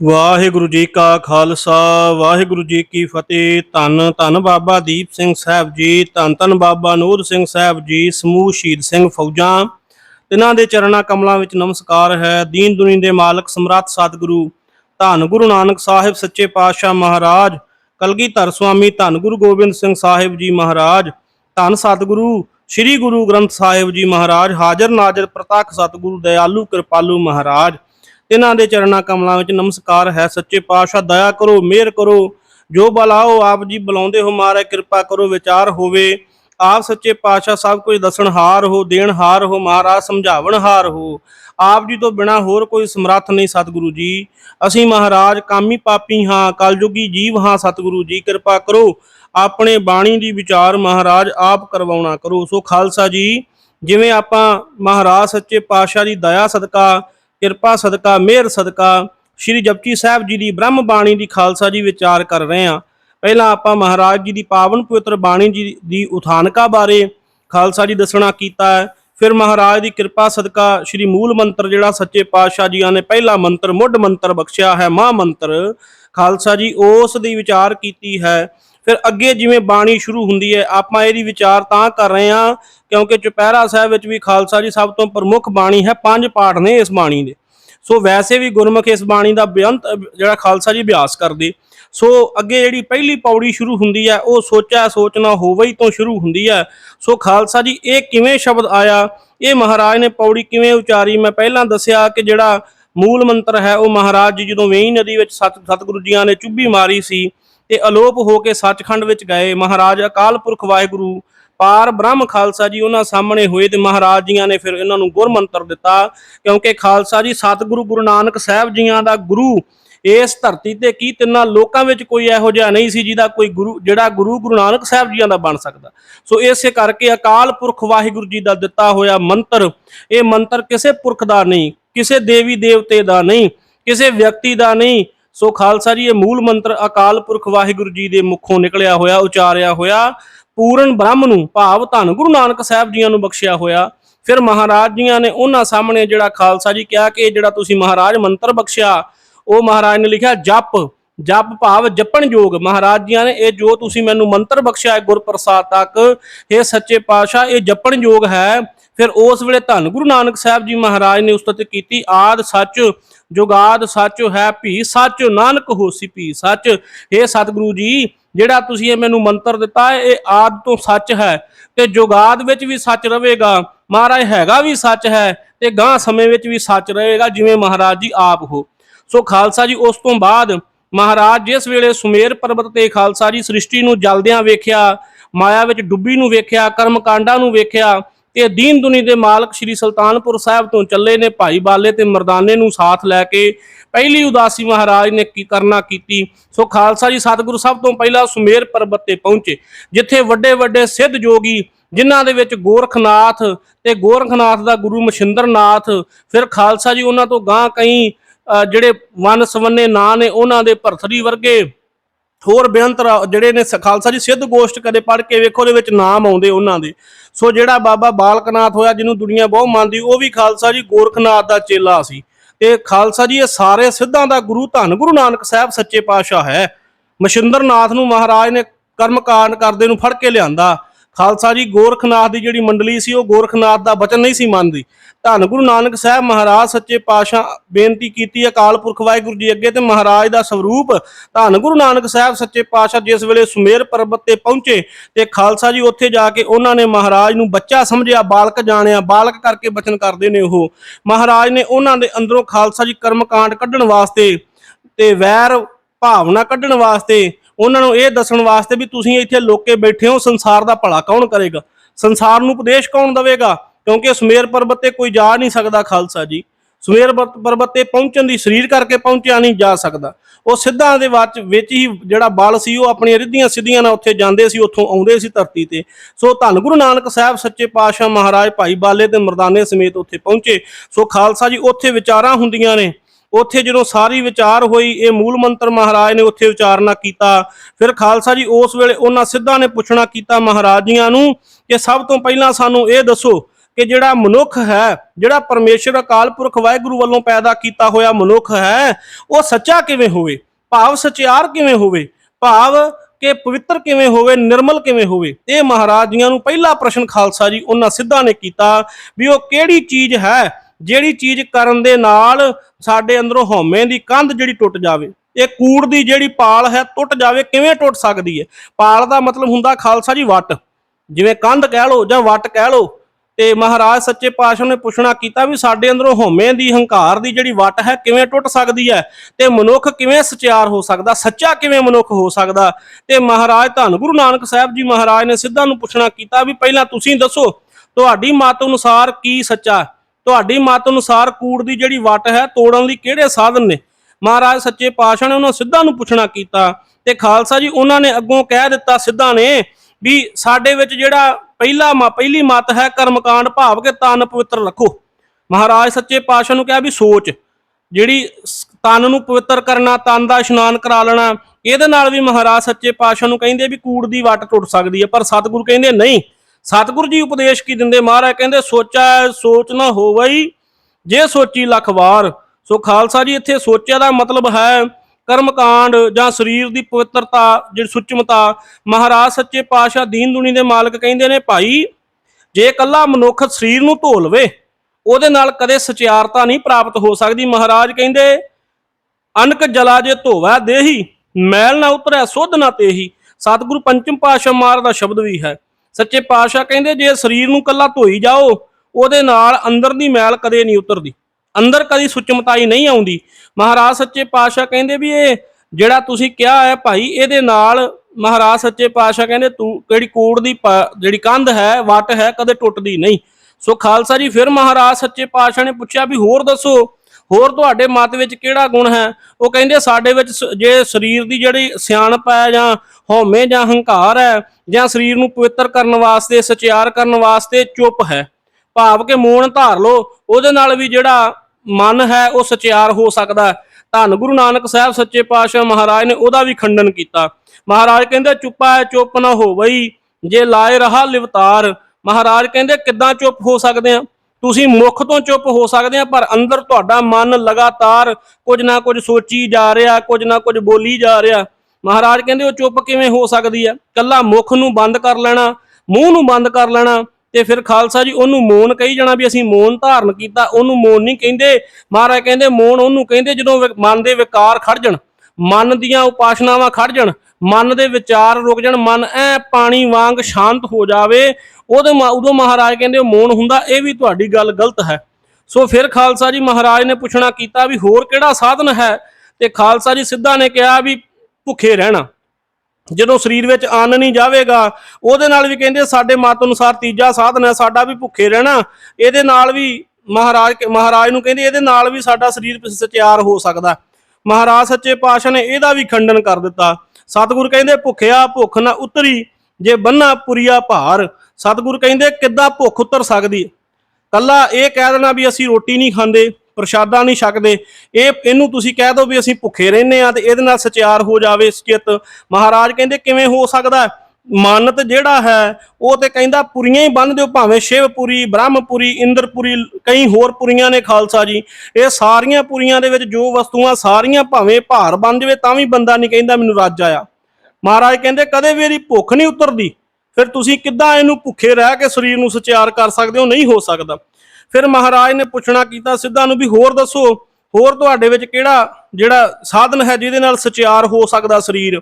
ਵਾਹਿਗੁਰੂ ਜੀ ਕਾ ਖਾਲਸਾ, ਵਾਹਿਗੁਰੂ ਜੀ ਕੀ ਫਤਿਹ। ਧੰਨ ਧੰਨ ਬਾਬਾ ਦੀਪ ਸਿੰਘ ਸਾਹਿਬ ਜੀ, ਧੰਨ ਧੰਨ ਬਾਬਾ ਨੂਰ ਸਿੰਘ ਸਾਹਿਬ ਜੀ, ਸਮੂਹ ਸ਼ਹੀਦ ਸਿੰਘ ਫੌਜਾਂ। ਤਿਨਾਂ ਦੇ ਚਰਨਾਂ ਕਮਲਾਂ ਵਿੱਚ ਨਮਸਕਾਰ ਹੈ। ਦੀਨ ਦੁਨੀ ਦੇ ਮਾਲਕ ਸਮਰੱਥ ਸਤਿਗੁਰੂ, ਧੰਨ ਗੁਰੂ ਨਾਨਕ ਸਾਹਿਬ ਸੱਚੇ ਪਾਤਸ਼ਾਹ ਮਹਾਰਾਜ, ਕਲਗੀਧਰ ਸੁਆਮੀ ਧੰਨ ਗੁਰੂ ਗੋਬਿੰਦ ਸਿੰਘ ਸਾਹਿਬ ਜੀ ਮਹਾਰਾਜ, ਧੰਨ ਸਤਿਗੁਰੂ ਸ੍ਰੀ ਗੁਰੂ ਗ੍ਰੰਥ ਸਾਹਿਬ ਜੀ ਮਹਾਰਾਜ ਹਾਜ਼ਰ ਨਾਜ਼ਰ ਪ੍ਰਤੱਖ ਸਤਿਗੁਰੂ, ਦਇਆਲੂ, ਕਿਰਪਾਲੂ ਮਹਾਰਾਜ। ਇਹਨਾਂ ਦੇ ਚਰਨਾਂ ਕਮਲਾਂ ਵਿੱਚ ਨਮਸਕਾਰ ਹੈ ਸੱਚੇ ਪਾਤਸ਼ਾਹ, ਦਇਆ ਕਰੋ, ਮਿਹਰ ਕਰੋ। ਜੋ ਬਲਾਓ ਆਪ ਜੀ ਬੁਲਾਉਂਦੇ ਹੋ ਮਾਰੇ ਕਿਰਪਾ ਕਰੋ, ਵਿਚਾਰ ਹੋਵੇ। ਆਪ ਸੱਚੇ ਪਾਤਸ਼ਾਹ ਸਭ ਕੁਝ ਦੱਸਣਹਾਰ ਹੋ, ਦੇਣ ਹਾਰ ਹੋ, ਮਹਾਰਾਜ ਸਮਝਾਵਣ ਹਾਰ ਹੋ। ਆਪ ਜੀ ਤੋਂ ਬਿਨਾ ਹੋਰ ਕੋਈ ਸਮਰੱਥ ਨਹੀਂ ਸਤਿਗੁਰੂ ਜੀ। ਅਸੀਂ ਮਹਾਰਾਜ ਕਾਮੀ ਪਾਪੀ ਹਾਂ, ਕਲਯੁਗੀ ਜੀਵ ਹਾਂ ਸਤਿਗੁਰੂ ਜੀ। ਕਿਰਪਾ ਕਰੋ, ਆਪਣੇ ਬਾਣੀ ਦੀ ਵਿਚਾਰ ਮਹਾਰਾਜ ਆਪ ਕਰਵਾਉਣਾ ਕਰੋ। ਸੋ ਖਾਲਸਾ ਜੀ, ਜਿਵੇਂ ਆਪਾਂ ਮਹਾਰਾਜ ਸੱਚੇ ਪਾਤਸ਼ਾਹ ਦੀ ਦਇਆ ਸਦਕਾ ਕਿਰਪਾ ਸਦਕਾ, ਮਿਹਰ ਸਦਕਾ। ਸ਼੍ਰੀ ਜਪਜੀ ਸਾਹਿਬ ਜੀ ਦੀ ਬ੍ਰਹਮ ਬਾਣੀ ਦੀ ਖਾਲਸਾ ਜੀ ਵਿਚਾਰ ਕਰ ਰਹੇ ਹਾਂ। ਪਹਿਲਾਂ ਆਪਾਂ ਮਹਾਰਾਜ ਜੀ ਦੀ ਪਾਵਨ ਪਵਿੱਤਰ ਬਾਣੀ ਜੀ ਦੀ ਉਥਾਨਕਾ ਬਾਰੇ ਖਾਲਸਾ ਜੀ ਦੱਸਣਾ ਕੀਤਾ ਹੈ। ਫਿਰ ਮਹਾਰਾਜ ਦੀ ਕਿਰਪਾ ਸਦਕਾ, ਸ਼੍ਰੀ ਮੂਲ ਮੰਤਰ ਜਿਹੜਾ ਸੱਚੇ ਪਾਤਸ਼ਾਹ ਜੀਆਂ ਨੇ ਪਹਿਲਾ ਮੰਤਰ, ਮੁੱਢ ਮੰਤਰ ਬਖਸ਼ਿਆ ਹੈ ਮਹਾ ਮੰਤਰ ਖਾਲਸਾ ਜੀ ਉਸ ਦੀ ਵਿਚਾਰ ਕੀਤੀ ਹੈ। ਫਿਰ ਅੱਗੇ ਜਿਵੇਂ ਬਾਣੀ ਸ਼ੁਰੂ ਹੁੰਦੀ ਹੈ, ਆਪਾਂ ਇਹਦੀ ਵਿਚਾਰ ਤਾਂ ਕਰ ਰਹੇ ਹਾਂ, ਕਿਉਂਕਿ ਚੁਪਹਿਰਾ ਸਾਹਿਬ ਵਿੱਚ ਵੀ ਖਾਲਸਾ ਜੀ ਸਭ ਤੋਂ ਪ੍ਰਮੁੱਖ ਬਾਣੀ ਹੈ, ਪੰਜ ਪਾਠ ਨੇ ਇਸ ਬਾਣੀ ਦੇ। ਸੋ ਵੈਸੇ ਵੀ ਗੁਰਮੁਖ ਇਸ ਬਾਣੀ ਦਾ ਬੇਅੰਤ ਜਿਹੜਾ ਖਾਲਸਾ ਜੀ ਅਭਿਆਸ ਕਰਦੇ। ਸੋ ਅੱਗੇ ਜਿਹੜੀ ਪਹਿਲੀ ਪੌੜੀ ਸ਼ੁਰੂ ਹੁੰਦੀ ਹੈ, ਉਹ ਸੋਚਾ ਸੋਚਣਾ ਹੋਵੇ ਤੋਂ ਸ਼ੁਰੂ ਹੁੰਦੀ ਹੈ। ਸੋ ਖਾਲਸਾ ਜੀ, ਇਹ ਕਿਵੇਂ ਸ਼ਬਦ ਆਇਆ? ਇਹ ਮਹਾਰਾਜ ਨੇ ਪੌੜੀ ਕਿਵੇਂ ਉਚਾਰੀ? ਮੈਂ ਪਹਿਲਾਂ ਦੱਸਿਆ ਕਿ ਜਿਹੜਾ ਮੂਲ ਮੰਤਰ ਹੈ, ਉਹ ਮਹਾਰਾਜ ਜੀ ਜਦੋਂ ਵੇਈ ਨਦੀ ਵਿੱਚ ਸਤ ਸਤਿਗੁਰੂ ਜੀਆਂ ਨੇ ਚੁੱਭੀ ਮਾਰੀ ਸੀ ਤੇ ਅਲੋਪ ਹੋ ਕੇ ਸੱਚਖੰਡ ਵਿੱਚ ਗਏ। ਮਹਾਰਾਜ ਅਕਾਲ ਪੁਰਖ ਵਾਹਿਗੁਰੂ, ਪਾਰ ਬ੍ਰਹਮ ਖਾਲਸਾ ਜੀ ਉਹਨਾਂ ਸਾਹਮਣੇ ਹੋਏ ਤੇ ਮਹਾਰਾਜ ਜੀਆਂ ਨੇ ਫਿਰ ਇਹਨਾਂ ਨੂੰ ਗੁਰ ਮੰਤਰ ਦਿੱਤਾ। ਕਿਉਂਕਿ ਖਾਲਸਾ ਜੀ ਸਤਿਗੁਰੂ ਗੁਰੂ ਨਾਨਕ ਸਾਹਿਬ ਜੀਆਂ ਦਾ ਗੁਰੂ, ਇਸ ਧਰਤੀ ਤੇ ਕੀ ਤਿੰਨਾਂ ਲੋਕਾਂ ਵਿੱਚ ਕੋਈ ਇਹੋ ਜਿਹਾ ਨਹੀਂ ਸੀ ਜਿਹਦਾ ਕੋਈ ਗੁਰੂ, ਜਿਹੜਾ ਗੁਰੂ ਗੁਰੂ ਨਾਨਕ ਸਾਹਿਬ ਜੀਆਂ ਦਾ ਬਣ ਸਕਦਾ। ਸੋ ਇਸੇ ਕਰਕੇ ਅਕਾਲ ਪੁਰਖ ਵਾਹਿਗੁਰੂ ਜੀ ਦਾ ਦਿੱਤਾ ਹੋਇਆ ਮੰਤਰ, ਇਹ ਮੰਤਰ ਕਿਸੇ ਪੁਰਖ ਦਾ ਨਹੀਂ, ਕਿਸੇ ਦੇਵੀ ਦੇਵਤੇ ਦਾ ਨਹੀਂ, ਕਿਸੇ ਵਿਅਕਤੀ ਦਾ ਨਹੀਂ ਸੋ ਖਾਲਸਾ ਜੀ, ਇਹ ਮੂਲ ਮੰਤਰ ਅਕਾਲ ਪੁਰਖ ਵਾਹਿਗੁਰੂ ਜੀ ਦੇ ਮੁਖੋਂ ਨਿਕਲਿਆ ਹੋਇਆ, ਉਚਾਰਿਆ ਹੋਇਆ, ਪੂਰਨ ਬ੍ਰਹਮ ਨੂੰ ਭਾਵ ਧੰਨ ਗੁਰੂ ਨਾਨਕ ਸਾਹਿਬ ਜੀਆਂ ਨੂੰ ਬਖਸ਼ਿਆ ਹੋਇਆ। ਫਿਰ ਮਹਾਰਾਜ ਜੀਆਂ ਨੇ ਉਹਨਾਂ ਸਾਹਮਣੇ ਜਿਹੜਾ ਖਾਲਸਾ ਜੀ ਕਿਹਾ ਕਿ ਇਹ ਜਿਹੜਾ ਤੁਸੀਂ ਮਹਾਰਾਜ ਮੰਤਰ ਬਖਸ਼ਿਆ, ਉਹ ਮਹਾਰਾਜ ਨੇ ਲਿਖਿਆ, ਜਪ ਜਪ ਭਾਵ ਜਪਣ ਯੋਗ। ਮਹਾਰਾਜ ਜੀਆਂ ਨੇ ਇਹ ਜੋ ਤੁਸੀਂ ਮੈਨੂੰ ਮੰਤਰ ਬਖਸ਼ਿਆ ਹੈ ਗੁਰਪ੍ਰਸਾਦ ਤੱਕ ਇਹ ਸੱਚੇ ਪਾਤਸ਼ਾਹ, ਇਹ ਜਪਣ ਯੋਗ ਹੈ। ਫਿਰ ਉਸ ਵੇਲੇ ਧੰਨ ਗੁਰੂ ਨਾਨਕ ਸਾਹਿਬ ਜੀ ਮਹਾਰਾਜ ਨੇ ਉਸਤਤ ਕੀਤੀ, ਆਦ ਸੱਚ ਜੁਗਾਦ ਸੱਚ, ਹੈ ਭੀ ਸੱਚ, ਨਾਨਕ ਹੋਸੀ ਭੀ ਸੱਚ। ਇਹ ਸਤਿਗੁਰੂ ਜੀ, ਜਿਹੜਾ ਤੁਸੀਂ ਇਹ ਮੈਨੂੰ ਮੰਤਰ ਦਿੱਤਾ ਹੈ, ਇਹ ਆਦ ਤੋਂ ਸੱਚ ਹੈ ਤੇ ਜੁਗਾਦ ਵਿੱਚ ਵੀ ਸੱਚ ਰਹੇਗਾ, ਮਹਾਰਾਜ ਹੈਗਾ ਵੀ ਸੱਚ ਹੈ ਤੇ ਗਾਂ ਸਮੇਂ ਵਿੱਚ ਵੀ ਸੱਚ ਰਹੇਗਾ, ਜਿਵੇਂ ਮਹਾਰਾਜ ਜੀ ਆਪ ਹੋ। ਸੋ ਖਾਲਸਾ ਜੀ, ਉਸ ਤੋਂ ਬਾਅਦ ਮਹਾਰਾਜ ਜਿਸ ਵੇਲੇ ਸੁਮੇਰ ਪਰਬਤ ਤੇ ਖਾਲਸਾ ਜੀ ਸ੍ਰਿਸ਼ਟੀ ਨੂੰ ਜਲਦਿਆਂ ਵੇਖਿਆ, ਮਾਇਆ ਵਿੱਚ ਡੁੱਬੀ ਨੂੰ ਵੇਖਿਆ ਕਰਮ ਕਾਂਡਾਂ ਨੂੰ ਵੇਖਿਆ ਤੇ ਦੀਨ ਦੁਨੀ ਦੇ ਮਾਲਕ ਸ੍ਰੀ ਸੁਲਤਾਨਪੁਰ ਸਾਹਿਬ ਤੋਂ ਚੱਲੇ ਨੇ ਭਾਈ ਬਾਲੇ ਤੇ ਮਰਦਾਨੇ ਨੂੰ ਸਾਥ ਲੈ ਕੇ। ਪਹਿਲੀ ਉਦਾਸੀ ਮਹਾਰਾਜ ਨੇ ਕੀ ਕਰਨਾ ਕੀਤੀ? ਸੋ ਖਾਲਸਾ ਜੀ ਸਤਿਗੁਰੂ ਸਾਹਿਬ ਤੋਂ ਪਹਿਲਾਂ ਸੁਮੇਰ ਪਰਬਤ ਤੇ ਪਹੁੰਚੇ, ਜਿੱਥੇ ਵੱਡੇ ਵੱਡੇ ਸਿੱਧ ਜੋਗੀ, ਜਿਨ੍ਹਾਂ ਦੇ ਵਿੱਚ ਗੋਰਖਨਾਥ ਤੇ ਗੋਰਖਨਾਥ ਦਾ ਗੁਰੂ ਮਸ਼ਿੰਦਰਨਾਥ, ਫਿਰ ਖਾਲਸਾ ਜੀ ਉਹਨਾਂ ਤੋਂ ਗਾਂ ਕਈ ਜਿਹੜੇ ਵਨ ਸਵੰਨੇ ਨਾਂ ਨੇ ਉਹਨਾਂ ਦੇ ਭਰਥਰੀ ਵਰਗੇ ਹੋਰ ਬੇਅੰਤ ਰਾ- ਜਿਹੜੇ ਨੇ ਸ- ਖਾਲਸਾ ਜੀ ਸਿੱਧ ਗੋਸ਼ਟ ਕਦੇ ਪੜ੍ਹ ਕੇ ਵੇਖੋ ਉਹਦੇ ਵਿੱਚ ਨਾਮ ਆਉਂਦੇ ਉਹਨਾਂ ਦੇ। ਸੋ ਜਿਹੜਾ ਬਾਬਾ ਬਾਲਕਨਾਥ ਹੋਇਆ, ਜਿਹਨੂੰ ਦੁਨੀਆ ਬਹੁਤ ਮੰਨਦੀ, ਉਹ ਵੀ ਖਾਲਸਾ ਜੀ ਗੋਰਖਨਾਥ ਦਾ ਚੇਲਾ ਸੀ। ਤੇ ਖਾਲਸਾ ਜੀ ਇਹ ਸਾਰੇ ਸਿੱਧਾਂ ਦਾ ਗੁਰੂ ਧੰਨ ਗੁਰੂ ਨਾਨਕ ਸਾਹਿਬ ਸੱਚੇ ਪਾਤਸ਼ਾਹ ਹੈ। ਮਸ਼ਿੰਦਰਨਾਥ ਨੂੰ ਮਹਾਰਾਜ ਨੇ ਕਰਮ ਕਰਮਕਾਂਡ ਕਰਦੇ ਨੂੰ ਫੜ ਕੇ ਲਿਆਂਦਾ। ਖਾਲਸਾ ਜੀ, ਗੋਰਖਨਾਥ ਦੀ ਜਿਹੜੀ ਮੰਡਲੀ ਸੀ, ਉਹ ਗੋਰਖਨਾਥ ਦਾ ਬਚਨ ਨਹੀਂ ਸੀ ਮੰਨਦੀ। ਧੰਨ ਗੁਰੂ ਨਾਨਕ ਸਾਹਿਬ ਮਹਾਰਾਜ ਸੱਚੇ ਪਾਤਸ਼ਾਹ ਬੇਨਤੀ ਕੀਤੀ, ਅਕਾਲ ਪੁਰਖ ਵਾਹਿਗੁਰੂ ਜੀ ਅੱਗੇ ਤੇ ਮਹਾਰਾਜ ਦਾ ਸਰੂਪ। ਧੰਨ ਗੁਰੂ ਨਾਨਕ ਸਾਹਿਬ ਸੱਚੇ ਪਾਤਸ਼ਾਹ ਜਿਸ ਵੇਲੇ ਸੁਮੇਰ ਪਰਬਤ ਤੇ ਪਹੁੰਚੇ ਤੇ ਖਾਲਸਾ ਜੀ ਉੱਥੇ ਜਾ ਕੇ ਉਹਨਾਂ ਨੇ ਮਹਾਰਾਜ ਨੂੰ ਬੱਚਾ ਸਮਝਿਆ, ਬਾਲਕ ਜਾਣਿਆ, ਬਾਲਕ ਕਰਕੇ ਬਚਨ ਕਰਦੇ ਨੇ ਉਹ। ਮਹਾਰਾਜ ਨੇ ਉਹਨਾਂ ਦੇ ਅੰਦਰੋਂ ਖਾਲਸਾ ਜੀ ਕਰਮਕਾਂਡ ਕੱਢਣ ਵਾਸਤੇ ਤੇ ਵੈਰ ਭਾਵਨਾ ਕੱਢਣ ਵਾਸਤੇ ਉਹਨਾਂ ਨੂੰ ਇਹ ਦੱਸਣ ਵਾਸਤੇ ਵੀ ਤੁਸੀਂ ਇੱਥੇ ਲੋਕੇ ਬੈਠੇ ਹੋ, ਸੰਸਾਰ ਦਾ ਭਲਾ ਕੌਣ ਕਰੇਗਾ? ਸੰਸਾਰ ਨੂੰ ਉਪਦੇਸ਼ ਕੌਣ ਦੇਵੇਗਾ? ਕਿਉਂਕਿ ਸੁਮੇਰ ਪਰਬਤ ਤੇ ਕੋਈ ਜਾ ਨਹੀਂ ਸਕਦਾ ਖਾਲਸਾ ਜੀ। ਸੁਮੇਰ ਪਰਬਤ- ਤੇ ਪਹੁੰਚਣ ਦੀ ਸਰੀਰ ਕਰਕੇ ਪਹੁੰਚਿਆ ਨਹੀਂ ਜਾ ਸਕਦਾ। ਉਹ ਸਿੱਧਾਂ ਦੇ ਵਿੱਚ ਵਿੱਚ ਹੀ ਜਿਹੜਾ ਬਲ ਸੀ, ਉਹ ਆਪਣੀਆਂ ਰਿੱਧੀਆਂ ਸਿੱਧੀਆਂ ਨਾਲ ਉੱਥੇ ਜਾਂਦੇ ਸੀ, ਉੱਥੋਂ ਆਉਂਦੇ ਸੀ ਧਰਤੀ ਤੇ। ਸੋ ਧੰਨ ਗੁਰੂ ਨਾਨਕ ਸਾਹਿਬ, ਸੱਚੇ ਪਾਤਸ਼ਾਹ ਮਹਾਰਾਜ, ਭਾਈ ਬਾਲੇ ਤੇ ਮਰਦਾਨੇ ਸਮੇਤ ਉੱਥੇ ਪਹੁੰਚੇ। ਸੋ ਖਾਲਸਾ ਜੀ, ਉੱਥੇ ਵਿਚਾਰਾਂ ਹੁੰਦੀਆਂ ਨੇ। ਉੱਥੇ ਜਦੋਂ ਸਾਰੀ ਵਿਚਾਰ ਹੋਈ, ਇਹ ਮੂਲ ਮੰਤਰ ਮਹਾਰਾਜ ਨੇ ਉੱਥੇ ਉਚਾਰਨਾ ਕੀਤਾ। ਫਿਰ ਖਾਲਸਾ ਜੀ ਉਸ ਵੇਲੇ ਉਹਨਾਂ ਸਿੱਧਾਂ ਨੇ ਪੁੱਛਣਾ ਕੀਤਾ ਮਹਾਰਾਜ ਜੀਆਂ ਨੂੰ ਕਿ ਸਭ ਤੋਂ ਪਹਿਲਾਂ ਸਾਨੂੰ ਇਹ ਦੱਸੋ ਕਿ ਜਿਹੜਾ ਮਨੁੱਖ ਹੈ, ਜਿਹੜਾ ਪਰਮੇਸ਼ਰ, ਅਕਾਲ ਪੁਰਖ ਵਾਹਿਗੁਰੂ ਵੱਲੋਂ ਪੈਦਾ ਕੀਤਾ ਹੋਇਆ ਮਨੁੱਖ ਹੈ, ਉਹ ਸੱਚਾ ਕਿਵੇਂ ਹੋਵੇ? ਭਾਵ ਸਚਿਆਰ ਕਿਵੇਂ ਹੋਵੇ? ਭਾਵ ਕਿ ਪਵਿੱਤਰ ਕਿਵੇਂ ਹੋਵੇ? ਨਿਰਮਲ ਕਿਵੇਂ ਹੋਵੇ? ਇਹ ਮਹਾਰਾਜ ਜੀਆਂ ਨੂੰ ਪਹਿਲਾ ਪ੍ਰਸ਼ਨ ਖਾਲਸਾ ਜੀ ਉਹਨਾਂ ਸਿੱਧਾ ਨੇ ਕੀਤਾ ਵੀ ਉਹ ਕਿਹੜੀ ਚੀਜ਼ ਹੈ? ਜਿਹੜੀ ਚੀਜ਼ ਕਰਨ ਦੇ ਨਾਲ ਸਾਡੇ ਅੰਦਰੋਂ ਹਉਮੈ ਦੀ ਕੰਧ ਜਿਹੜੀ ਟੁੱਟ ਜਾਵੇ, ਇਹ ਕੂੜ ਦੀ ਜਿਹੜੀ ਪਾਲ ਹੈ ਟੁੱਟ ਜਾਵੇ, ਕਿਵੇਂ ਟੁੱਟ ਸਕਦੀ ਹੈ? ਪਾਲ ਦਾ ਮਤਲਬ ਹੁੰਦਾ ਖਾਲਸਾ ਜੀ ਵੱਟ। ਜਿਵੇਂ ਕੰਧ ਕਹਿ ਲਓ ਜਾਂ ਵੱਟ ਕਹਿ ਲਓ, ਤੇ ਮਹਾਰਾਜ ਸੱਚੇ ਪਾਤਸ਼ਾਹ ਨੇ ਪੁੱਛਣਾ ਕੀਤਾ ਵੀ ਸਾਡੇ ਅੰਦਰੋਂ ਹਉਮੈ ਦੀ, ਹੰਕਾਰ ਦੀ ਜਿਹੜੀ ਵੱਟ ਹੈ, ਕਿਵੇਂ ਟੁੱਟ ਸਕਦੀ ਹੈ? ਤੇ ਮਨੁੱਖ ਕਿਵੇਂ ਸਚਿਆਰ ਹੋ ਸਕਦਾ? ਸੱਚਾ ਕਿਵੇਂ ਮਨੁੱਖ ਹੋ ਸਕਦਾ? ਤੇ ਮਹਾਰਾਜ ਧੰਨ ਗੁਰੂ ਨਾਨਕ ਸਾਹਿਬ ਜੀ ਮਹਾਰਾਜ ਨੇ ਸਿੱਧਾ ਨੂੰ ਪੁੱਛਣਾ ਕੀਤਾ ਵੀ ਪਹਿਲਾਂ ਤੁਸੀਂ ਦੱਸੋ, ਤੁਹਾਡੀ ਮਤ ਅਨੁਸਾਰ ਕੀ ਸੱਚਾ ਤੁਹਾਡੀ ਮਤ ਅਨੁਸਾਰ ਕੂੜ ਦੀ ਜਿਹੜੀ ਵੱਟ ਹੈ ਤੋੜਨ ਲਈ ਕਿਹੜੇ ਸਾਧਨ ਨੇ? ਮਹਾਰਾਜ ਸੱਚੇ ਪਾਤਸ਼ਾਹ ਨੇ ਉਹਨਾਂ ਸਿੱਧਾ ਨੂੰ ਪੁੱਛਣਾ ਕੀਤਾ ਤੇ ਖਾਲਸਾ ਜੀ ਉਹਨਾਂ ਨੇ ਅੱਗੋਂ ਕਹਿ ਦਿੱਤਾ ਸਿੱਧਾ ਨੇ ਵੀ ਸਾਡੇ ਵਿੱਚ ਜਿਹੜਾ ਪਹਿਲਾ ਮ- ਪਹਿਲੀ ਮਤ ਹੈ ਕਰਮਕਾਂਡ ਭਾਵ ਕੇ ਤਨ ਪਵਿੱਤਰ ਰੱਖੋ। ਮਹਾਰਾਜ ਸੱਚੇ ਪਾਤਸ਼ਾਹ ਨੂੰ ਕਿਹਾ ਵੀ ਸੋਚ, ਜਿਹੜੀ ਤਨ ਨੂੰ ਪਵਿੱਤਰ ਕਰਨਾ, ਤਨ ਦਾ ਇਸ਼ਨਾਨ ਕਰਾ ਲੈਣਾ, ਇਹਦੇ ਨਾਲ ਵੀ ਮਹਾਰਾਜ ਸੱਚੇ ਪਾਤਸ਼ਾਹ ਨੂੰ ਕਹਿੰਦੇ ਵੀ ਕੂੜ ਦੀ ਵੱਟ ਟੁੱਟ ਸਕਦੀ ਹੈ, ਪਰ ਸਤਿਗੁਰੂ ਕਹਿੰਦੇ ਨਹੀਂ। ਸਤਿਗੁਰੂ ਜੀ ਉਪਦੇਸ਼ ਕੀ ਦਿੰਦੇ ਮਹਾਰਾਜ? ਕਹਿੰਦੇ, ਸੋਚਾ ਸੋਚ ਨਾ ਹੋਵਈ, ਜੇ ਸੋਚੀ ਲੱਖ ਵਾਰ। ਸੋ ਖਾਲਸਾ ਜੀ, ਇੱਥੇ ਸੋਚਿਆ ਦਾ ਮਤਲਬ ਹੈ ਕਰਮ ਕਾਂਡ ਜਾਂ ਸਰੀਰ ਦੀ ਪਵਿੱਤਰਤਾ, ਜਿਹੜੀ ਸੁੱਚਮਤਾ। ਮਹਾਰਾਜ ਸੱਚੇ ਪਾਤਸ਼ਾਹ ਦੀਨ ਦੁਨੀ ਦੇ ਮਾਲਕ ਕਹਿੰਦੇ ਨੇ, ਭਾਈ, ਜੇ ਇਕੱਲਾ ਮਨੁੱਖ ਸਰੀਰ ਨੂੰ ਧੋ ਲਵੇ, ਉਹਦੇ ਨਾਲ ਕਦੇ ਸਚਿਆਰਤਾ ਨਹੀਂ ਪ੍ਰਾਪਤ ਹੋ ਸਕਦੀ। ਮਹਾਰਾਜ ਕਹਿੰਦੇ ਅਨਕ ਜਲਾ ਜੇ ਧੋਵੈ ਦੇਹੀ, ਮੈਲ ਨਾ ਉਤਰੈ, ਸੁਧ ਨਾ ਤੇਹੀ। ਸਤਿਗੁਰੂ ਪੰਚਮ ਪਾਤਸ਼ਾਹ ਮਾਰ ਦਾ ਸ਼ਬਦ ਵੀ ਹੈ। ਸੱਚੇ ਪਾਤਸ਼ਾਹ ਕਹਿੰਦੇ, ਜੇ ਸਰੀਰ ਨੂੰ ਕੱਲਾ ਧੋਈ ਜਾਓ, ਉਹਦੇ ਨਾਲ ਅੰਦਰ ਦੀ ਮੈਲ ਕਦੇ ਨਹੀਂ ਉਤਰਦੀ। ਅੰਦਰ ਕਦੀ ਸੁਚਮਤਾਈ ਨਹੀਂ ਆਉਂਦੀ। ਮਹਾਰਾਜ ਸੱਚੇ ਪਾਤਸ਼ਾਹ ਕਹਿੰਦੇ ਵੀ ਇਹ ਜਿਹੜਾ ਤੁਸੀਂ ਕਿਹਾ ਹੈ ਭਾਈ, ਇਹਦੇ ਨਾਲ ਮਹਾਰਾਜ ਸੱਚੇ ਪਾਤਸ਼ਾਹ ਕਹਿੰਦੇ, ਤੂੰ ਕਿਹੜੀ ਕੋੜ ਦੀ ਜਿਹੜੀ ਕੰਧ ਹੈ, ਵੱਟ ਹੈ, ਕਦੇ ਟੁੱਟਦੀ ਨਹੀਂ। ਸੋ ਖਾਲਸਾ ਜੀ, ਫਿਰ ਮਹਾਰਾਜ ਸੱਚੇ ਪਾਤਸ਼ਾਹ ਨੇ ਪੁੱਛਿਆ ਵੀ ਹੋਰ ਦੱਸੋ ਹੋਰ ਤੁਹਾਡੇ ਮਤ ਵਿੱਚ ਕਿਹੜਾ ਗੁਣ ਹੈ? ਉਹ ਕਹਿੰਦੇ ਸਾਡੇ ਵਿੱਚ ਸ- ਜੇ ਸਰੀਰ ਦੀ ਜਿਹੜੀ ਸਿਆਣਪ ਹੈ ਜਾਂ ਹਉਮੈ ਜਾਂ ਹੰਕਾਰ ਹੈ ਜਾਂ ਸਰੀਰ ਨੂੰ ਪਵਿੱਤਰ ਕਰਨ ਵਾਸਤੇ, ਸਚਿਆਰ ਕਰਨ ਵਾਸਤੇ ਚੁੱਪ ਹੈ। ਭਾਵ ਕਿ ਮੂਣ ਧਾਰ ਲੋ ਉਹਦੇ ਨਾਲ ਵੀ ਜਿਹੜਾ ਮਨ ਹੈ ਉਹ ਸਚਿਆਰ ਹੋ ਸਕਦਾ ਧੰਨ ਗੁਰੂ ਨਾਨਕ ਸਾਹਿਬ ਸੱਚੇ ਪਾਤਸ਼ਾਹ ਮਹਾਰਾਜ ਨੇ ਉਹਦਾ ਵੀ ਖੰਡਨ ਕੀਤਾ। ਮਹਾਰਾਜ ਕਹਿੰਦੇ, ਚੁੱਪਾ ਹੈ, ਚੁੱਪ ਨਾ ਹੋਵਈ ਜੇ ਲਾਏ ਰਹਾ ਲਿਵਤਾਰ। ਮਹਾਰਾਜ ਕਹਿੰਦੇ, ਕਿੱਦਾਂ ਚੁੱਪ ਹੋ ਸਕਦੇ ਆ? ਤੁਸੀਂ ਮੁਖ ਤੋਂ ਚੁੱਪ ਹੋ ਸਕਦੇ ਆ, ਪਰ ਅੰਦਰ ਤੁਹਾਡਾ ਮਨ ਲਗਾਤਾਰ ਕੁਝ ਨਾ ਕੁਝ ਸੋਚੀ ਜਾ ਰਿਹਾ, ਕੁਝ ਨਾ ਕੁਝ ਬੋਲੀ ਜਾ ਰਿਹਾ। ਮਹਾਰਾਜ ਕਹਿੰਦੇ, ਉਹ ਚੁੱਪ ਕਿਵੇਂ ਹੋ ਸਕਦੀ ਹੈ? ਕੱਲਾ ਮੁਖ ਨੂੰ ਬੰਦ ਕਰ ਲੈਣਾ, ਮੂੰਹ ਨੂੰ ਬੰਦ ਕਰ ਲੈਣਾ ਤੇ ਫਿਰ ਖਾਲਸਾ ਜੀ ਉਹਨੂੰ ਮੋਨ ਕਹੀ ਜਾਣਾ ਵੀ ਅਸੀਂ ਮੋਨ ਧਾਰਨ ਕੀਤਾ, ਉਹਨੂੰ ਮੋਨ ਨਹੀਂ ਕਹਿੰਦੇ। ਮਹਾਰਾਜ ਕਹਿੰਦੇ, ਮੋਨ ਉਹਨੂੰ ਕਹਿੰਦੇ ਜਦੋਂ ਮਨ ਦੇ ਵਿਕਾਰ ਖੜ ਜਾਣ, ਮਨ ਦੀਆਂ ਉਪਾਸ਼ਨਾਵਾਂ ਖੜ ਜਾਣ ਮਨ ਦੇ ਵਿਚਾਰ ਰੁਕ ਜਾਣ, ਮਨ ਐ ਪਾਣੀ ਵਾਂਗ ਸ਼ਾਂਤ ਹੋ ਜਾਵੇ, ਉਹਦੇ ਮਾ- ਉਦੋਂ ਮਹਾਰਾਜ ਕਹਿੰਦੇ, ਉਹ ਮੋਨ ਹੁੰਦਾ, ਇਹ ਵੀ ਤੁਹਾਡੀ ਗੱਲ ਗਲਤ ਹੈ। ਸੋ ਫਿਰ ਖਾਲਸਾ ਜੀ ਮਹਾਰਾਜ ਨੇ ਪੁੱਛਣਾ ਕੀਤਾ ਵੀ ਹੋਰ ਕਿਹੜਾ ਸਾਧਨ ਹੈ? ਤੇ ਖਾਲਸਾ ਜੀ ਸਿੱਧਾ ਨੇ ਕਿਹਾ ਵੀ ਭੁੱਖੇ ਰਹਿਣਾ। ਜਦੋਂ ਸਰੀਰ ਵਿੱਚ ਅੰਨ ਨਹੀਂ ਜਾਵੇਗਾ, ਉਹਦੇ ਨਾਲ ਵੀ ਕਹਿੰਦੇ, ਸਾਡੇ ਮਤ ਅਨੁਸਾਰ ਤੀਜਾ ਸਾਧਨ ਹੈ, ਸਾਡਾ ਵੀ ਭੁੱਖੇ ਰਹਿਣਾ। ਇਹਦੇ ਨਾਲ ਵੀ ਮਹਾਰਾਜ ਮਹਾਰਾਜ ਨੂੰ ਕਹਿੰਦੇ, ਇਹਦੇ ਨਾਲ ਵੀ ਸਾਡਾ ਸਰੀਰ ਸਚਿਆਰ ਹੋ ਸਕਦਾ। ਮਹਾਰਾਜ ਸੱਚੇ ਪਾਤਸ਼ਾਹ ਨੇ ਇਹਦਾ ਵੀ ਖੰਡਨ ਕਰ ਦਿੱਤਾ। ਸਤਿਗੁਰ ਕਹਿੰਦੇ ਭੁੱਖਿਆ ਭੁੱਖ ਨਾ ਉਤਰੀ, ਜੇ ਬੰਨਾ ਪੁਰੀਆ ਭਾਰ। ਸਤਿਗੁਰ ਕਹਿੰਦੇ ਕਿੱਦਾਂ ਭੁੱਖ ਉਤਰ ਸਕਦੀ? ਹੈ ਕੱਲਾ ਇਹ ਕਹਿ ਦੇਣਾ ਵੀ ਅਸੀਂ ਰੋਟੀ ਨਹੀਂ ਖਾਂਦੇ, ਪ੍ਰਸ਼ਾਦਾ ਨਹੀਂ ਛਕਦੇ। ਇਹ, ਇਹਨੂੰ ਤੁਸੀਂ ਕਹਿ ਦਿਓ ਵੀ ਅਸੀਂ ਭੁੱਖੇ ਰਹਿੰਦੇ ਆ ਤੇ ਇਹਦੇ ਨਾਲ ਸਚਿਆਰ ਹੋ ਜਾਵੇ ਚਿੱਤ ਮਹਾਰਾਜ ਕਹਿੰਦੇ ਕਿਵੇਂ ਹੋ ਸਕਦਾ? ਮਾਨਤ ਜਿਹੜਾ ਹੈ, ਉਹ ਤੇ ਕਹਿੰਦਾ ਪੁਰੀਆਂ ਹੀ ਬੰਨ ਦਿਓ ਭਾਵੇਂ ਸ਼ਿਵਪੁਰੀ, ਬ੍ਰਹਮਪੁਰੀ, ਇੰਦਰਪੁਰੀ, ਕਈ ਹੋਰ ਪੁਰੀਆਂ ਨੇ ਖਾਲਸਾ ਜੀ। ਇਹ ਸਾਰੀਆਂ ਪੁਰੀਆਂ ਦੇ ਵਿੱਚ ਜੋ ਵਸਤੂਆਂ ਸਾਰੀਆਂ ਭਾਵੇਂ ਭਾਰ ਬਣ ਜਾਵੇ ਤਾਂ ਵੀ ਬੰਦਾ ਨਹੀਂ ਕਹਿੰਦਾ ਮੈਨੂੰ ਰੱਜ ਆਇਆ। ਮਹਾਰਾਜ ਕਹਿੰਦੇ ਕਦੇ ਵੀ ਇਹਦੀ ਭੁੱਖ ਨਹੀਂ ਉਤਰਦੀ। ਫਿਰ ਤੁਸੀਂ ਕਿੱਦਾਂ ਇਹਨੂੰ ਭੁੱਖੇ ਰਹਿ ਕੇ ਸਰੀਰ ਨੂੰ ਸਚਿਆਰ ਕਰ ਸਕਦੇ ਹੋ? ਨਹੀਂ ਹੋ ਸਕਦਾ। ਫਿਰ ਮਹਾਰਾਜ ਨੇ ਪੁੱਛਣਾ ਕੀਤਾ, ਸਿੱਧਾ ਨੂੰ ਵੀ ਹੋਰ ਦੱਸੋ, ਹੋਰ ਤੁਹਾਡੇ ਵਿੱਚ ਕਿਹੜਾ ਜਿਹੜਾ ਸਾਧਨ ਹੈ ਜਿਹਦੇ ਨਾਲ ਸਚਿਆਰ ਹੋ ਸਕਦਾ ਸਰੀਰ?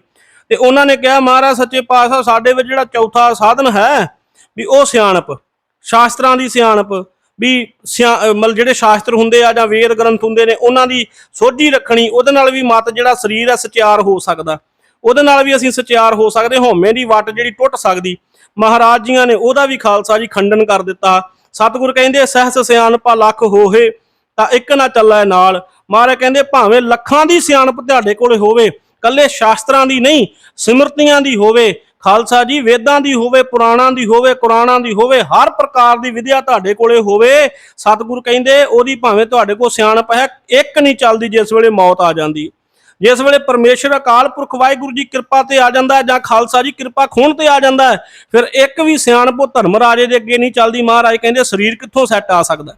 ਤੇ ਉਹਨਾਂ ਨੇ ਕਿਹਾ, ਮਹਾਰਾਜ, ਸੱਚੇ ਪਾਤਸ਼ਾਹ, ਸਾਡੇ ਵਿੱਚ ਜਿਹੜਾ ਚੌਥਾ ਸਾਧਨ ਹੈ ਵੀ ਉਹ ਸਿਆਣਪ, ਸ਼ਾਸਤਰਾਂ ਦੀ ਸਿਆਣਪ, ਵੀ ਸਿਆ- ਮਤਲਬ ਜਿਹੜੇ ਸ਼ਾਸਤਰ ਹੁੰਦੇ ਆ ਜਾਂ ਵੇਦ ਗ੍ਰੰਥ ਹੁੰਦੇ ਨੇ, ਉਹਨਾਂ ਦੀ ਸੋਝੀ ਰੱਖਣੀ, ਉਹਦੇ ਨਾਲ ਵੀ ਮਤ ਜਿਹੜਾ ਸਰੀਰ ਹੈ ਸਚਿਆਰ ਹੋ ਸਕਦਾ। ਉਹਦੇ ਨਾਲ ਵੀ ਅਸੀਂ ਸਚਿਆਰ ਹੋ ਸਕਦੇ, ਹਉਮੈ ਦੀ ਵੱਟ ਜਿਹੜੀ ਟੁੱਟ ਸਕਦੀ। ਮਹਾਰਾਜ ਜੀਆਂ ਨੇ ਉਹਦਾ ਵੀ ਖਾਲਸਾ ਜੀ ਖੰਡਨ ਕਰ ਦਿੱਤਾ। ਸਤਿਗੁਰ ਕਹਿੰਦੇ, ਸਹਿਸ ਸਿਆਣਪਾ ਲੱਖ ਹੋਏ ਤਾਂ ਇੱਕ ਨਾ ਚੱਲੈ ਨਾਲ। ਮਹਾਰਾਜ ਕਹਿੰਦੇ, ਭਾਵੇਂ ਲੱਖਾਂ ਦੀ ਸਿਆਣਪ ਤੁਹਾਡੇ ਕੋਲ ਹੋਵੇ ਕੱਲੇ ਸ਼ਾਸਤਰਾਂ ਦੀ ਨਹੀਂ, ਸਿਮਰਤੀਆਂ ਦੀ ਹੋਵੇ, ਖਾਲਸਾ ਜੀ, ਵੇਦਾਂ ਦੀ ਹੋਵੇ, ਪੁਰਾਣਾਂ ਦੀ ਹੋਵੇ, ਕੁਰਾਨਾਂ ਦੀ ਹੋਵੇ, ਹਰ ਪ੍ਰਕਾਰ ਦੀ ਵਿਦਿਆ ਤੁਹਾਡੇ ਕੋਲੇ ਹੋਵੇ, ਸਤਿਗੁਰ ਕਹਿੰਦੇ ਉਹਦੀ ਭਾਵੇਂ ਤੁਹਾਡੇ ਕੋਲ ਸਿਆਣਪ ਹੈ, ਇੱਕ ਨਹੀਂ ਚੱਲਦੀ ਜਿਸ ਵੇਲੇ ਮੌਤ ਆ ਜਾਂਦੀ। ਜਿਸ ਵੇਲੇ ਪਰਮੇਸ਼ਰ ਅਕਾਲ ਪੁਰਖ ਵਾਹਿਗੁਰੂ ਜੀ ਕਿਰਪਾ ਤੇ ਆ ਜਾਂਦਾ ਜਾਂ ਖਾਲਸਾ ਜੀ ਕਿਰਪਾ ਖੋਣ ਤੇ ਆ ਜਾਂਦਾ ਫਿਰ ਇੱਕ ਵੀ ਸਿਆਣਪ ਉਹ ਧਰਮ ਰਾਜੇ ਦੇ ਅੱਗੇ ਨਹੀਂ ਚੱਲਦੀ ਮਹਾਰਾਜ ਕਹਿੰਦੇ ਸਰੀਰ ਕਿੱਥੋਂ ਸੈੱਟ ਆ ਸਕਦਾ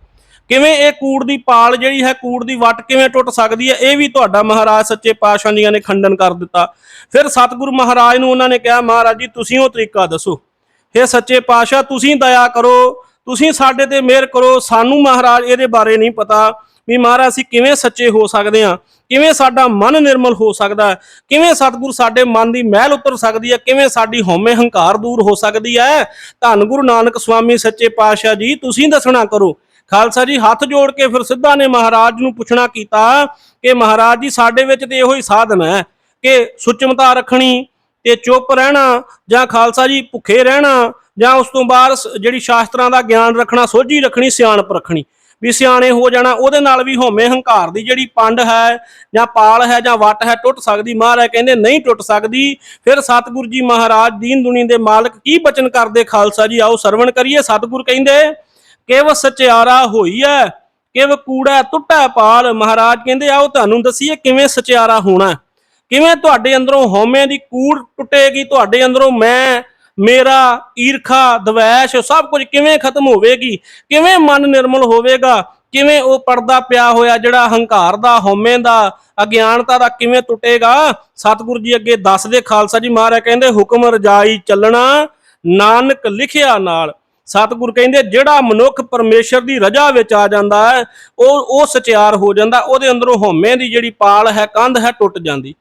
ਕਿਵੇਂ ਇਹ ਕੂੜ ਦੀ ਪਾਲ ਜਿਹੜੀ ਹੈ, ਕੂੜ ਦੀ ਵੱਟ ਕਿਵੇਂ ਟੁੱਟ ਸਕਦੀ ਹੈ, ਇਹ ਵੀ ਤੁਹਾਡਾ ਮਹਾਰਾਜ ਸੱਚੇ ਪਾਤਸ਼ਾਹ ਜੀਆਂ ਨੇ ਖੰਡਨ ਕਰ ਦਿੱਤਾ। ਫਿਰ ਸਤਿਗੁਰੂ ਮਹਾਰਾਜ ਨੂੰ ਉਹਨਾਂ ਨੇ ਕਿਹਾ, ਮਹਾਰਾਜ ਜੀ, ਤੁਸੀਂ ਉਹ ਤਰੀਕਾ ਦੱਸੋ। हे ਸੱਚੇ ਪਾਤਸ਼ਾਹ, ਤੁਸੀਂ ਦਇਆ ਕਰੋ, ਤੁਸੀਂ ਸਾਡੇ ਤੇ ਮਿਹਰ ਕਰੋ, ਸਾਨੂੰ ਮਹਾਰਾਜ ਇਹਦੇ ਬਾਰੇ ਨਹੀਂ ਪਤਾ ਵੀ ਮਹਾਰਾਜ ਅਸੀਂ ਕਿਵੇਂ ਸੱਚੇ ਹੋ ਸਕਦੇ ਹਾਂ, ਕਿਵੇਂ ਸਾਡਾ ਮਨ ਨਿਰਮਲ ਹੋ ਸਕਦਾ ਹੈ, ਕਿਵੇਂ ਸਤਿਗੁਰ ਸਾਡੇ ਮਨ ਦੀ ਮਹਿਲ ਉਤਰ ਸਕਦੀ ਹੈ, ਕਿਵੇਂ ਸਾਡੀ ਹਉਮੈ ਹੰਕਾਰ ਦੂਰ ਹੋ ਸਕਦੀ ਹੈ। ਧੰਨ ਗੁਰੂ ਨਾਨਕ ਸੁਆਮੀ ਸੱਚੇ ਪਾਤਸ਼ਾਹ ਜੀ, ਤੁਸੀਂ ਦੱਸਣਾ ਕਰੋ ਖਾਲਸਾ ਜੀ, ਹੱਥ ਜੋੜ ਕੇ ਫਿਰ ਸਿੱਧਾ ਨੇ ਮਹਾਰਾਜ ਨੂੰ ਪੁੱਛਣਾ ਕੀਤਾ ਕਿ ਮਹਾਰਾਜ ਜੀ, ਸਾਡੇ ਵਿੱਚ ਤੇ ਇਹੋ ਹੀ ਸਾਧਨ ਹੈ ਕਿ ਸੁਚਮਤਾ ਰੱਖਣੀ, ਤੇ ਚੁੱਪ ਰਹਿਣਾ, ਜਾਂ ਖਾਲਸਾ ਜੀ, ਭੁੱਖੇ ਰਹਿਣਾ, ਜਾਂ ਉਸ ਤੋਂ ਬਾਅਦ ਜਿਹੜੀ ਸ਼ਾਸਤਰਾਂ ਦਾ ਗਿਆਨ ਰੱਖਣਾ, ਸੋਝੀ ਰੱਖਣੀ, ਸਿਆਣਪ ਰੱਖਣੀ। ਵੀ ਸਿਆਣੇ ਹੋ ਜਾਣਾ, ਉਹਦੇ ਨਾਲ ਵੀ ਹਉਮੈ ਹੰਕਾਰ ਦੀ ਜਿਹੜੀ ਪੰਡ ਹੈ, ਜਾਂ ਪਾਲ ਹੈ, ਜਾਂ ਵੱਟ ਹੈ, ਟੁੱਟ ਸਕਦੀ। ਮਹਾਰਾਜ ਕਹਿੰਦੇ, ਨਹੀਂ ਟੁੱਟ ਸਕਦੀ। ਫਿਰ ਸਤਿਗੁਰੂ ਜੀ ਮਹਾਰਾਜ ਦੀਨ ਦੁਨੀ ਦੇ ਮਾਲਕ ਕੀ ਬਚਨ ਕਰਦੇ ਖਾਲਸਾ ਜੀ? ਆਓ ਸਰਵਣ ਕਰੀਏ, ਸਤਿਗੁਰ ਕਹਿੰਦੇ ਕਿਵ ਸਚਿਆਰਾ ਹੋਈ ਹੈ ਕਿਵ ਕੂੜਾ ਟੁੱਟਾ ਪਾਲ। ਮਹਾਰਾਜ ਕਹਿੰਦੇ, ਆਓ ਤੁਹਾਨੂੰ ਦਸੀਏ ਕਿਵੇਂ ਸਚਿਆਰਾ ਹੋਣਾ ਕਿਵੇਂ ਤੁਹਾਡੇ ਅੰਦਰੋਂ ਹਉਮੈ ਦੀ ਕੂੜ ਟੁੱਟੇਗੀ, ਤੁਹਾਡੇ ਅੰਦਰੋਂ ਮੈਂ, ਮੇਰਾ, ਈਰਖਾ, ਦਵੈਸ਼, ਸਭ ਕੁਝ ਕਿਵੇਂ ਖਤਮ ਹੋਵੇਗੀ? ਕਿਵੇਂ ਮਨ ਨਿਰਮਲ ਹੋਵੇਗਾ? ਕਿਵੇਂ ਉਹ ਪਰਦਾ ਪਿਆ ਹੋਇਆ ਜਿਹੜਾ ਹੰਕਾਰ ਦਾ, ਹਉਮੈ ਦਾ, ਅਗਿਆਨਤਾ ਦਾ ਕਿਵੇਂ ਟੁੱਟੇਗਾ? ਸਤਿਗੁਰੂ ਜੀ ਅੱਗੇ ਦੱਸਦੇ, ਖਾਲਸਾ ਜੀ ਮਹਾਰਾਜ ਕਹਿੰਦੇ, ਹੁਕਮ ਰਜਾਈ ਚੱਲਣਾ, ਨਾਨਕ ਲਿਖਿਆ ਨਾਲ। ਸਤਿਗੁਰ ਕਹਿੰਦੇ, ਜਿਹੜਾ ਮਨੁੱਖ ਪਰਮੇਸ਼ਰ ਦੀ ਰਜਾ ਵਿੱਚ ਆ ਜਾਂਦਾ ਹੈ, ਉਹ ਉਹ ਸਚਿਆਰ ਹੋ ਜਾਂਦਾ, ਉਹਦੇ ਅੰਦਰੋਂ ਹਉਮੈ ਦੀ ਜਿਹੜੀ ਪਾਲ ਹੈ, ਕੰਧ ਹੈ, ਟੁੱਟ ਜਾਂਦੀ।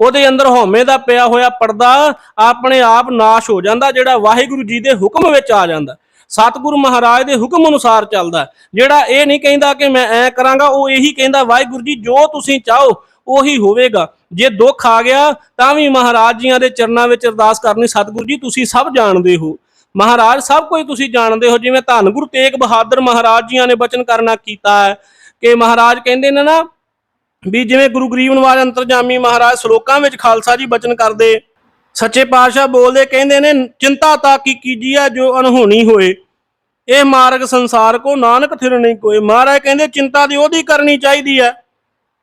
ਉਹਦੇ ਅੰਦਰ ਹਉਮੈ ਦਾ ਪਿਆ ਹੋਇਆ ਪਰਦਾ ਆਪਣੇ ਆਪ ਨਾਸ਼ ਹੋ ਜਾਂਦਾ, ਜਿਹੜਾ ਵਾਹਿਗੁਰੂ ਜੀ ਦੇ ਹੁਕਮ ਵਿੱਚ ਆ ਜਾਂਦਾ। ਸਤਿਗੁਰੂ ਮਹਾਰਾਜ ਦੇ ਹੁਕਮ ਅਨੁਸਾਰ ਚੱਲਦਾ ਜਿਹੜਾ ਇਹ ਨਹੀਂ ਕਹਿੰਦਾ ਕਿ ਮੈਂ ਐ ਕਰਾਂਗਾ, ਉਹ ਇਹੀ ਕਹਿੰਦਾ, ਵਾਹਿਗੁਰੂ ਜੀ, ਜੋ ਤੁਸੀਂ ਚਾਹੋ, ਉਹੀ ਹੋਵੇਗਾ। ਜੇ ਦੁੱਖ ਆ ਗਿਆ, ਤਾਂ ਵੀ ਮਹਾਰਾਜ ਜੀਆਂ ਦੇ ਚਰਨਾਂ ਵਿੱਚ ਅਰਦਾਸ ਕਰਨੀ, ਸਤਿਗੁਰੂ ਜੀ, ਤੁਸੀਂ ਸਭ ਜਾਣਦੇ ਹੋ। ਮਹਾਰਾਜ, ਸਭ ਕੁਝ ਤੁਸੀਂ ਜਾਣਦੇ ਹੋ, ਜਿਵੇਂ ਧੰਨ ਗੁਰੂ ਤੇਗ ਬਹਾਦਰ ਮਹਾਰਾਜ ਜੀਆਂ ਨੇ ਬਚਨ ਕਰਨਾ ਕੀਤਾ ਹੈ, ਕਿ ਮਹਾਰਾਜ ਕਹਿੰਦੇ ਨੇ ਨਾ ਵੀ ਜਿਵੇਂ ਗੁਰੂ ਗਰੀਬ ਨਵਾਜ ਅੰਤਰਜਾਮੀ ਮਹਾਰਾਜ ਸ਼ਲੋਕਾਂ ਵਿੱਚ ਖਾਲਸਾ ਜੀ ਬਚਨ ਕਰਦੇ, ਸੱਚੇ ਪਾਤਸ਼ਾਹ ਬੋਲਦੇ, ਕਹਿੰਦੇ ਨੇ, ਚਿੰਤਾ ਤਾਂ ਕੀ ਕੀਜੀਆ ਜੋ ਅਨਹੋਣੀ ਹੋਏ, ਇਹ ਮਾਰਗ ਸੰਸਾਰ ਕੋ ਨਾਨਕ ਥਿਰ ਨਹੀਂ ਕੋਈ ਮਹਾਰਾਜ ਕਹਿੰਦੇ, ਚਿੰਤਾ ਦੀ ਉਹਦੀ ਕਰਨੀ ਚਾਹੀਦੀ ਹੈ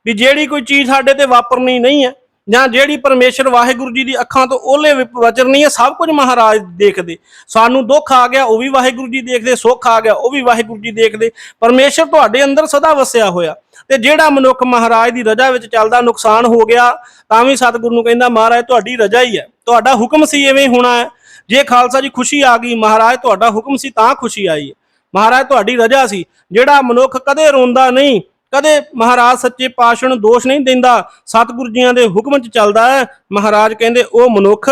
ਵੀ ਜਿਹੜੀ ਕੋਈ ਚੀਜ਼ ਸਾਡੇ ਤੇ ਵਾਪਰਨੀ ਨਹੀਂ ਹੈ। ਜਾਂ ਜਿਹੜੀ ਪਰਮੇਸ਼ਰ ਵਾਹਿਗੁਰੂ ਜੀ ਦੀ ਅੱਖਾਂ ਤੋਂ ਉਹਲੇ ਵਿਪ- ਵਚਰਨੀ ਹੈ, ਸਭ ਕੁਝ ਮਹਾਰਾਜ ਦੇਖਦੇ। ਸਾਨੂੰ ਦੁੱਖ ਆ ਗਿਆ, ਉਹ ਵੀ ਵਾਹਿਗੁਰੂ ਜੀ ਦੇਖਦੇ, ਸੁੱਖ ਆ ਗਿਆ, ਉਹ ਵੀ ਵਾਹਿਗੁਰੂ ਜੀ ਦੇਖਦੇ। ਪਰਮੇਸ਼ਰ ਤੁਹਾਡੇ ਅੰਦਰ ਸਦਾ ਵਸਿਆ ਹੋਇਆ। ਤੇ ਜਿਹੜਾ ਮਨੁੱਖ ਮਹਾਰਾਜ ਦੀ ਰਜਾ ਵਿੱਚ ਚੱਲਦਾ, ਨੁਕਸਾਨ ਹੋ ਗਿਆ, ਤਾਂ ਵੀ ਸਤਿਗੁਰੂ ਨੂੰ ਕਹਿੰਦਾ, ਮਹਾਰਾਜ, ਤੁਹਾਡੀ ਰਜਾ ਹੀ ਹੈ। ਤੁਹਾਡਾ ਹੁਕਮ ਸੀ, ਐਵੇਂ ਹੋਣਾ ਹੈ। ਜੇ ਖਾਲਸਾ ਜੀ ਖੁਸ਼ੀ ਆ ਗਈ, ਮਹਾਰਾਜ, ਤੁਹਾਡਾ ਹੁਕਮ ਸੀ, ਤਾਂ ਖੁਸ਼ੀ ਆਈ ਹੈ। ਮਹਾਰਾਜ, ਤੁਹਾਡੀ ਰਜਾ ਸੀ। ਜਿਹੜਾ ਮਨੁੱਖ ਕਦੇ ਰੋਂਦਾ ਨਹੀਂ ਕਦੇ ਮਹਾਰਾਜ ਸੱਚੇ ਪਾਤਸ਼ਾਹ ਨੂੰ ਦੋਸ਼ ਨਹੀਂ ਦਿੰਦਾ, ਸਤਿਗੁਰੂ ਜੀਆਂ ਦੇ ਹੁਕਮ 'ਚ ਚੱਲਦਾ ਹੈ। ਮਹਾਰਾਜ ਕਹਿੰਦੇ, ਉਹ ਮਨੁੱਖ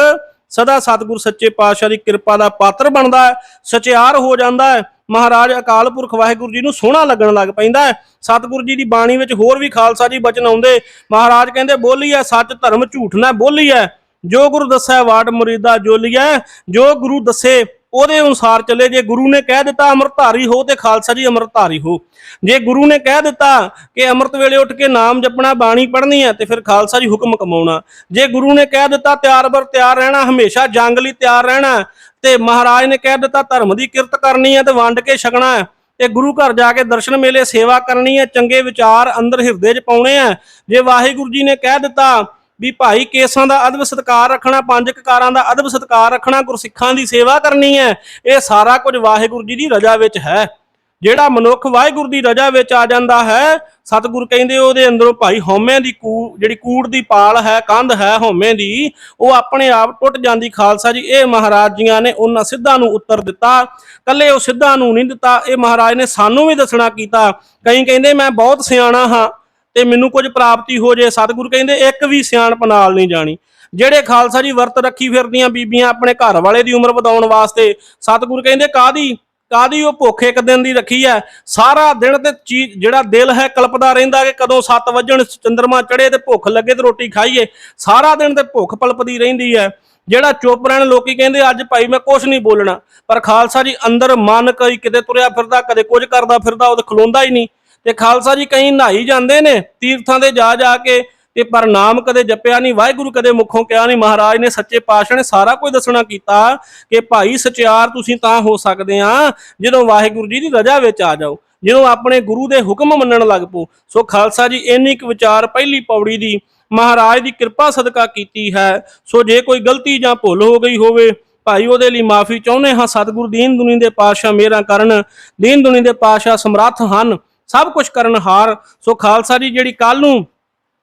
ਸਦਾ ਸਤਿਗੁਰ ਸੱਚੇ ਪਾਤਸ਼ਾਹ ਦੀ ਕਿਰਪਾ ਦਾ ਪਾਤਰ ਬਣਦਾ ਹੈ, ਸਚਿਆਰ ਹੋ ਜਾਂਦਾ ਹੈ। ਮਹਾਰਾਜ ਅਕਾਲ ਪੁਰਖ ਵਾਹਿਗੁਰੂ ਜੀ ਨੂੰ ਸੋਹਣਾ ਲੱਗਣ ਲੱਗ ਪੈਂਦਾ ਹੈ। ਸਤਿਗੁਰੂ ਜੀ ਦੀ ਬਾਣੀ ਵਿੱਚ ਹੋਰ ਵੀ ਖਾਲਸਾ ਜੀ ਬਚਨ ਆਉਂਦੇ। ਮਹਾਰਾਜ ਕਹਿੰਦੇ, ਬੋਲੀ ਹੈ, ਸੱਚ ਧਰਮ ਝੂਠ ਨਾ ਬੋਲੀ ਹੈ। ਜੋ ਗੁਰੂ ਦੱਸੈ, ਵਾਟ ਮੁਰੀਦਾ ਜੋਲੀਐ। ਜੋ ਗੁਰੂ ਦੱਸੇ ਉਹਦੇ ਅਨੁਸਾਰ ਚੱਲੇ, ਜੇ ਗੁਰੂ ਨੇ ਕਹਿ ਦਿੱਤਾ ਅੰਮ੍ਰਿਤਧਾਰੀ ਹੋ ਤੇ ਖਾਲਸਾ ਜੀ ਅੰਮ੍ਰਿਤਧਾਰੀ ਹੋ। ਜੇ ਗੁਰੂ ਨੇ ਕਹਿ ਦਿੱਤਾ ਕਿ ਅੰਮ੍ਰਿਤ ਵੇਲੇ ਉੱਠ ਕੇ ਨਾਮ ਜਪਣਾ, ਬਾਣੀ ਪੜ੍ਹਨੀ ਹੈ ਤੇ ਫਿਰ ਖਾਲਸਾ ਜੀ ਹੁਕਮ ਕਮਾਉਣਾ। ਜੇ ਗੁਰੂ ਨੇ ਕਹਿ ਦਿੱਤਾ ਤਿਆਰ ਬਰ ਤਿਆਰ ਰਹਿਣਾ, ਹਮੇਸ਼ਾ ਜੰਗ ਲਈ ਤਿਆਰ ਰਹਿਣਾ, ਤੇ ਮਹਾਰਾਜ ਨੇ ਕਹਿ ਦਿੱਤਾ ਧਰਮ ਦੀ ਕਿਰਤ ਕਰਨੀ ਹੈ ਤੇ ਵੰਡ ਕੇ ਛਕਣਾ ਹੈ, ਤੇ ਗੁਰੂ ਘਰ ਜਾ ਕੇ ਦਰਸ਼ਨ ਮੇਲੇ ਸੇਵਾ ਕਰਨੀ ਹੈ, ਚੰਗੇ ਵਿਚਾਰ ਅੰਦਰ ਹਿਰਦੇ 'ਚ ਪਾਉਣੇ ਆ ਜੇ ਵਾਹਿਗੁਰੂ ਜੀ ਨੇ ਕਹਿ ਦਿੱਤਾ ਵੀ ਭਾਈ ਕੇਸਾਂ ਦਾ ਅਦਬ ਸਤਕਾਰ ਰੱਖਣਾ, ਪੰਜ ਕਕਾਰਾਂ ਦਾ ਅਦਬ ਸਤਕਾਰ ਰੱਖਣਾ, ਗੁਰਸਿੱਖਾਂ ਦੀ ਸੇਵਾ ਕਰਨੀ ਹੈ, ਇਹ ਸਾਰਾ ਕੁਝ ਵਾਹਿਗੁਰੂ ਜੀ ਦੀ ਰਜਾ ਵਿੱਚ ਹੈ। ਜਿਹੜਾ ਮਨੁੱਖ ਵਾਹਿਗੁਰੂ ਦੀ ਰਜਾ ਵਿੱਚ ਆ ਜਾਂਦਾ ਹੈ, ਸਤਿਗੁਰ ਕਹਿੰਦੇ ਉਹਦੇ ਅੰਦਰੋਂ ਭਾਈ ਹਉਮੈ ਦੀ ਕੂ, ਜਿਹੜੀ ਕੂੜ ਦੀ ਪਾਲ ਹੈ, ਕੰਧ ਹੈ ਹਉਮੈ ਦੀ, ਉਹ ਆਪਣੇ ਆਪ ਟੁੱਟ ਜਾਂਦੀ ਖਾਲਸਾ ਜੀ। ਇਹ ਮਹਾਰਾਜ ਜੀਆਂ ਨੇ ਉਹਨਾਂ ਸਿੱਧਾਂ ਨੂੰ ਉੱਤਰ ਦਿੱਤਾ। ਕੱਲੇ ਉਹ ਸਿੱਧਾਂ ਨੂੰ ਨਹੀਂ ਦਿੱਤਾ, ਇਹ ਮਹਾਰਾਜ ਨੇ ਸਾਨੂੰ ਵੀ ਦੱਸਣਾ ਕੀਤਾ। ਕਈ ਕਹਿੰਦੇ ਮੈਂ ਬਹੁਤ ਸਿਆਣਾ ਹਾਂ ਤੇ ਮੈਨੂੰ ਕੁਝ ਪ੍ਰਾਪਤੀ ਹੋ ਜੇ, ਸਤਿਗੁਰੂ ਕਹਿੰਦੇ ਇੱਕ ਵੀ ਸਿਆਣਪ ਨਾਲ ਨਹੀਂ ਜਾਣੀ। ਜਿਹੜੇ ਖਾਲਸਾ ਜੀ ਵਰਤ ਰੱਖੀ ਫਿਰਦੀਆਂ ਬੀਬੀਆਂ ਆਪਣੇ ਘਰ ਵਾਲੇ ਦੀ ਉਮਰ ਵਧਾਉਣ ਵਾਸਤੇ, ਸਤਿਗੁਰੂ ਕਹਿੰਦੇ ਕਾਦੀ ਕਾਦੀ ਉਹ ਭੁੱਖ ਇੱਕ ਦਿਨ ਦੀ ਰੱਖੀ ਹੈ ਸਾਰਾ ਦਿਨ ਤੇ ਚੀਜ਼ ਜਿਹੜਾ ਦਿਲ ਹੈ ਕਲਪਦਾ ਰਹਿੰਦਾ ਕਿ ਕਦੋਂ 7 ਵਜਣ, ਚੰਦਰਮਾ ਚੜੇ ਤੇ ਭੁੱਖ ਲੱਗੇ ਤੇ ਰੋਟੀ ਖਾਈਏ, ਸਾਰਾ ਦਿਨ ਤੇ ਭੁੱਖ ਪਲਪਦੀ ਰਹਿੰਦੀ ਹੈ ਜਿਹੜਾ ਚੁੱਪ ਰਹਿਣ ਲੋਕੀ ਕਹਿੰਦੇ ਅੱਜ ਭਾਈ ਮੈਂ ਕੁਝ ਨਹੀਂ ਬੋਲਣਾ, ਪਰ ਖਾਲਸਾ ਜੀ ਅੰਦਰ ਮਨ ਕਈ ਕਿਤੇ ਤੁਰਿਆ ਫਿਰਦਾ, ਕਦੇ ਕੁਝ ਕਰਦਾ ਫਿਰਦਾ, ਉਹ ਤੇ ਖਲੋਂਦਾ ਹੀ ਨਹੀਂ। ਤੇ ਖਾਲਸਾ ਜੀ ਕਈ ਨਹਾਈ ਜਾਂਦੇ ਨੇ, ਤੀਰਥਾਂ ਦੇ ਜਾ ਜਾ ਕੇ, ਤੇ ਪਰ ਨਾਮ ਕਦੇ ਜਪਿਆ ਨਹੀਂ, ਵਾਹਿਗੁਰੂ ਕਦੇ ਮੁਖੋਂ ਕਿਹਾ ਨਹੀਂ, ਮਹਾਰਾਜ ਨੇ ਸੱਚੇ ਪਾਤਸ਼ਾਹ ਨੇ ਸਾਰਾ ਕੁਝ ਦੱਸਣਾ ਕੀਤਾ ਕਿ ਭਾਈ ਸਚਿਆਰ ਤੁਸੀਂ ਤਾਂ ਹੋ ਸਕਦੇ ਆ, ਜਦੋਂ ਵਾਹਿਗੁਰੂ ਜੀ ਦੀ ਰਜਾ ਵਿੱਚ ਆ ਜਾਓ, ਜਦੋਂ ਆਪਣੇ ਗੁਰੂ ਦੇ ਹੁਕਮ ਮੰਨਣ ਲੱਗ ਪਓ। ਸੋ ਖਾਲਸਾ ਜੀ, ਇੰਨੀ ਕੁ ਵਿਚਾਰ ਪਹਿਲੀ ਪੌੜੀ ਦੀ, ਮਹਾਰਾਜ ਦੀ ਕਿਰਪਾ ਸਦਕਾ ਕੀਤੀ ਹੈ। ਸੋ ਜੇ ਕੋਈ ਗਲਤੀ ਜਾਂ ਭੁੱਲ ਹੋ ਗਈ ਹੋਵੇ, ਭਾਈ ਉਹਦੇ ਲਈ ਮਾਫੀ ਚਾਹੁੰਦੇ ਹਾਂ, ਸਤਿਗੁਰੂ ਦੀਨ ਦੁਨੀ ਦੇ ਪਾਤਸ਼ਾਹ ਮੇਰਾ ਕਰਨ, ਦੀਨ ਦੁਨੀ ਦੇ ਪਾਤਸ਼ਾਹ ਸਮਰੱਥ ਹਨ। ਸਭ ਕੁਝ ਕਰਨ ਹਾਰ। ਸੋ ਖਾਲਸਾ ਜੀ, ਜਿਹੜੀ ਕੱਲ ਨੂੰ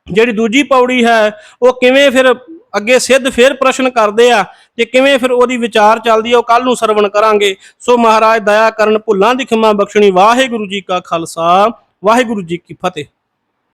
ਜਿਹੜੀ ਦੂਜੀ ਪੌੜੀ ਹੈ, ਉਹ ਕਿਵੇਂ ਫਿਰ ਅੱਗੇ ਸਿੱਧ ਫਿਰ ਪ੍ਰਸ਼ਨ ਕਰਦੇ ਆ ਤੇ ਕਿਵੇਂ ਫਿਰ ਉਹਦੀ ਵਿਚਾਰ ਚੱਲਦੀ ਆ, ਉਹ ਕੱਲ ਨੂੰ ਸਰਵਣ ਕਰਾਂਗੇ। ਸੋ ਮਹਾਰਾਜ, ਦਇਆ ਕਰਨ ਭੁੱਲਾਂ ਦੀ ਖਿਮਾ ਬਖਸ਼ਣੀ। ਵਾਹਿਗੁਰੂ ਜੀ ਕਾ ਖਾਲਸਾ, ਵਾਹਿਗੁਰੂ ਜੀ ਕੀ ਫਤਿਹ।